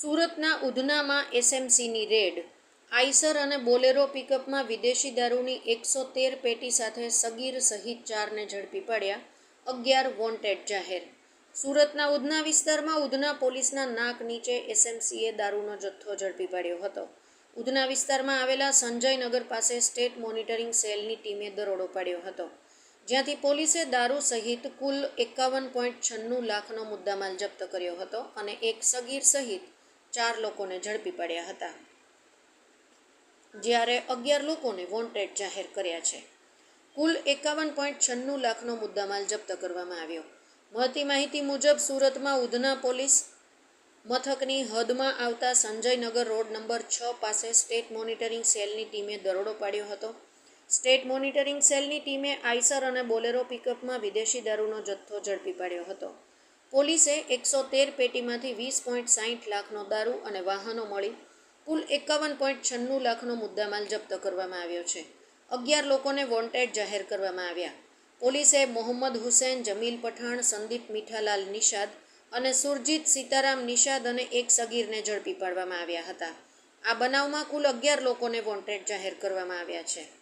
સુરતના ઉધનામાં એસએમસીની રેડ. આઈસર અને બોલેરો પિકઅપમાં વિદેશી દારૂની એકસો તેર પેટી સાથે સગીર સહિત ચારને ઝડપી પાડ્યા, અગિયાર વોન્ટેડ જાહેર. સુરતના ઉધના વિસ્તારમાં ઉધના પોલીસના નાક નીચે એસએમસીએ દારૂનો જથ્થો ઝડપી પાડ્યો હતો. ઉધના વિસ્તારમાં આવેલા સંજયનગર પાસે સ્ટેટ મોનિટરિંગ સેલની ટીમે દરોડો પાડ્યો હતો. જ્યાંથી પોલીસે દારૂ સહિત કુલ એકાવન પોઈન્ટ છન્નું લાખનો મુદ્દામાલ જપ્ત કર્યો હતો અને એક સગીર સહિત ચાર લોકોને ઝડપી પાડ્યા હતા. જ્યારે અગિયાર લોકોને વોન્ટેડ જાહેર કર્યા છે. કુલ એકાવન પોઈન્ટ છન્નું લાખનો મુદ્દામાલ જપ્ત કરવામાં આવ્યો. મળતી માહિતી મુજબ, સુરતમાં ઉધના પોલીસ મથકની હદમાં આવતા સંજયનગર રોડ નંબર છ પાસે સ્ટેટ મોનિટરિંગ સેલની ટીમે દરોડો પાડ્યો હતો. સ્ટેટ મોનિટરિંગ સેલની ટીમે આઈસર અને બોલેરો પિકઅપમાં વિદેશી દારૂનો જથ્થો ઝડપી પાડ્યો હતો. પોલીસે એકસો તેર પેટીમાંથી વીસ પોઈન્ટ સાહીઠ લાખનો દારૂ અને વાહનો મળી કુલ એકાવન પોઈન્ટ છન્નું લાખનો મુદ્દામાલ જપ્ત કરવામાં આવ્યો છે. અગિયાર લોકોને વોન્ટેડ જાહેર કરવામાં આવ્યા. પોલીસે મોહમ્મદ હુસેન, જમીલ પઠાણ, સંદીપ મીઠાલાલ નિષાદ અને સુરજીત સીતારામ નિષાદ અને એક સગીરને ઝડપી પાડવામાં આવ્યા હતા. આ બનાવમાં કુલ અગિયાર લોકોને વોન્ટેડ જાહેર કરવામાં આવ્યા છે.